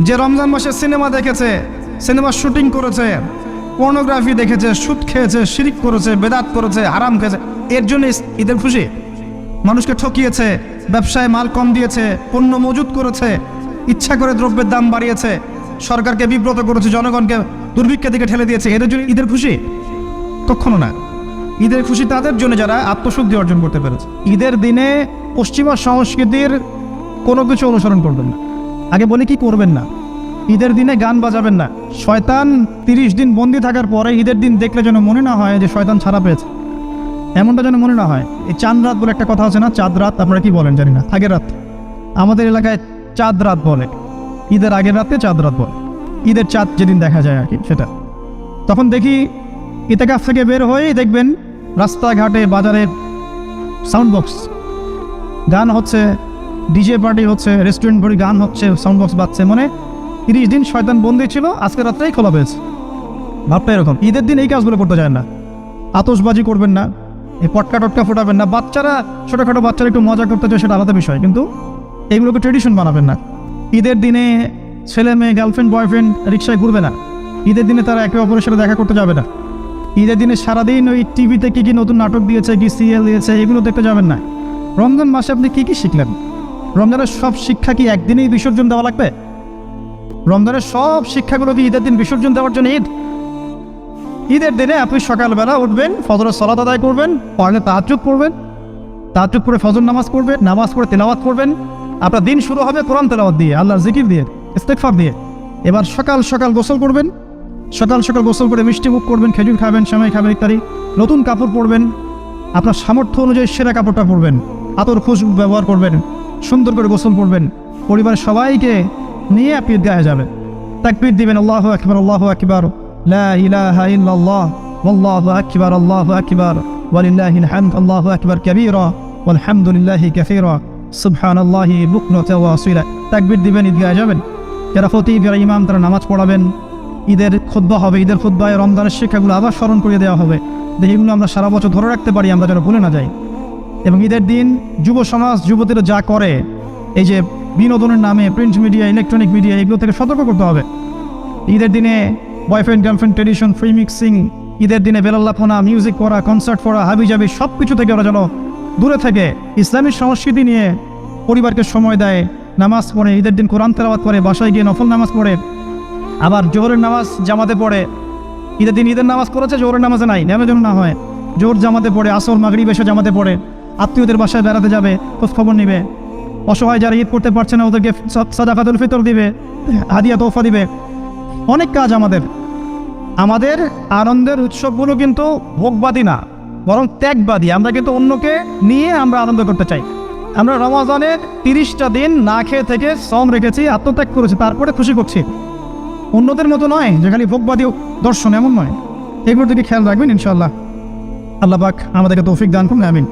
যে রমজান মাসে সিনেমা দেখেছে, সিনেমা শুটিং করেছে পর্নোগ্রাফি দেখেছে, সুদ খেয়েছে, শিরিক করেছে, বেদাত করেছে, হারাম খেয়েছে, এর জন্য ঈদের খুশি? মানুষকে ঠকিয়েছে, ব্যবসায় মাল কম দিয়েছে, পণ্য মজুত করেছে, ইচ্ছা করে দ্রব্যের দাম বাড়িয়েছে, সরকারকে বিব্রত করেছে, জনগণকে দুর্ভিক্ষের দিকে ঠেলে দিয়েছে, এদের জন্য ঈদের খুশি? কখনো না। ঈদের খুশি তাদের জন্য যারা আত্মশুদ্ধি অর্জন করতে পেরেছে। ঈদের দিনে পশ্চিমা সংস্কৃতির কোনো কিছু অনুসরণ করবেন না। আগে বলি কি করবেন না? ঈদের দিনে গান বাজাবেন না। শয়তান তিরিশ দিন বন্দি থাকার পরে ঈদের দিন দেখলে যেন মনে না হয় যে শয়তান ছাড়া পেয়েছে। এমনটা যেন মনে না হয়। এই চাঁদ রাত বলে একটা কথা আছে না? চাঁদ রাত, আপনারা কি বলেন জানি না। আগের রাত। আমাদের এলাকায় চাঁদ রাত বলে। ঈদের আগের রাতে চাঁদ রাত বলে। ঈদের চাঁদ যেদিন দেখা যায় আর কি, সেটা। তখন দেখি ইতেকাফ থেকে বের হয়েই দেখবেন রাস্তাঘাটে বাজারে সাউন্ড বক্স গান হচ্ছে ডিজে পার্টি হচ্ছে রেস্টুরেন্ট ভরি গান হচ্ছে সাউন্ড বক্স বাজছে মানে তিরিশ দিন শয়তান বন্দি ছিল, আজকে রাত্রেই খোলা পেয়েছে। ভাবটা এরকম, ঈদের দিন এই কাজগুলো করতে যায় না। আতসবাজি করবেন না, এই পটকা টটকা ফোটাবেন না। বাচ্চারা, ছোটোখাটো বাচ্চারা একটু মজা করতে চায়, সেটা আলাদা বিষয়, কিন্তু এইগুলোকে ট্রেডিশন বানাবেন না। ঈদের দিনে ছেলে মেয়ে গার্লফ্রেন্ড বয়ফ্রেন্ড রিক্সায় ঘুরবে না। ঈদের দিনে তারা একে অপরের সাথে দেখা করতে যাবে না। ঈদের দিনে সারাদিন ওই টিভিতে কী কী নতুন নাটক দিয়েছে, কী সিরিয়াল দিয়েছে, এগুলো দেখতে যাবেন না। রমজান মাসে আপনি কী কী শিখলেন? রমজানের সব শিক্ষা কি একদিনেই বিসর্জন দেওয়া লাগবে? রমজানের সব শিক্ষাগুলো কি ঈদের দিন বিসর্জন দেওয়ার জন্য ঈদ? ঈদের দিনে আপনি সকালবেলা উঠবেন, ফজরের সলাত আদায় করবেন, পড়লে তাহাজুদ পড়বেন তাহাজুদ করে ফজর নামাজ পড়বেন, নামাজ পড়ে তেলাওয়াত করবেন। আপনার দিন শুরু হবে কোরআন তেলাওয়াত দিয়ে, আল্লাহর জিকির দিয়ে ইস্তেকফার দিয়ে। এবার সকাল সকাল গোসল করবেন, সকাল সকাল গোসল করে মিষ্টি মুখ করবেন, খেজুর খাবেন, সেমাই খাবেন ইত্যাদি। নতুন কাপড় পরবেন, আপনার সামর্থ্য অনুযায়ী সেরা কাপড়টা পরবেন। আতর খুশবু ব্যবহার করবেন সুন্দর করে গোসল করবেন পরিবারের সবাইকে নিয়ে আপনি গায়ে যাবেন তাকবীর দিবেন আল্লাহ আকবার আল্লাহ আকবার লা ইলাহা ইল্লাল্লাহ والله أكبر الله أكبر ولله الحمد الله أكبر كبيرا والحمد لله كثيرا سبحان الله بكرة وأصيلا তাকবীর দিবেন ঈদগাহে যাবেন যারা ফতিব যারা ইমাম তারা নামাজ পড়াবেন ঈদের খুদ্া হবে ঈদের খুদ্ায় রমজানের শিক্ষাগুলো আবার স্মরণ করিয়ে দেওয়া হবে যেগুলো আমরা সারা বছর ধরে রাখতে পারি আমরা যেন ভুলে না যাই এবং ঈদের দিন যুব সমাজ, যুবতীরা যা করে, এই যে বিনোদনের নামে প্রিন্ট মিডিয়া ইলেকট্রনিক মিডিয়া এগুলো থেকে সতর্ক করতে হবে। ঈদের দিনে boyfriend girlfriend tradition free mixing ঈদের দিনে বেলাল্লাফোনা মিউজিক করা কনসার্ট করা হাবি জাবি সব কিছু থেকে ওরা যেন দূরে থেকে। ইসলামিক সংস্কৃতি নিয়ে পরিবারকে সময় দেয়, নামাজ পড়ে, ঈদের দিন কোরআন তেলাওয়াত করে, বাসায় গিয়ে নফল নামাজ পড়ে। আবার জোহরের নামাজ জামাতে পড়ে। ঈদের দিন ঈদের নামাজ করেছে, জোহরের নামাজে নাই, নেমে যেন না হয়। জোর জামাতে পড়ে, আসর মাগরি বেশে জামাতে পড়ে। আত্মীয়দের বাসায় বেড়াতে যাবে খোঁজ খবর নিবে। অসহায় যারা ঈদ করতে পারছে না, ওদেরকে সদ- সাদাকাতুল ফিতর দিবে, হাদিয়া তোফা দিবে। অনেক কাজ আমাদের। আমাদের আনন্দের উৎসবগুলো কিন্তু ভোগবাদী না, বরং ত্যাগবাদী। আমরা কিন্তু অন্যকে নিয়ে আমরা আনন্দ করতে চাই। আমরা রমাজানের তিরিশটা দিন না খেয়ে থেকে শ্রম রেখেছি, আত্মত্যাগ করেছি, তারপরে খুশি করছি। অন্যদের মতো নয়, যে খালি ভোগবাদী দর্শন, এমন নয়। এগুলোর দিকে খেয়াল রাখবেন ইনশাল্লাহ আল্লাহ পাক আমাদেরকে তৌফিক দান করুন, আমিন।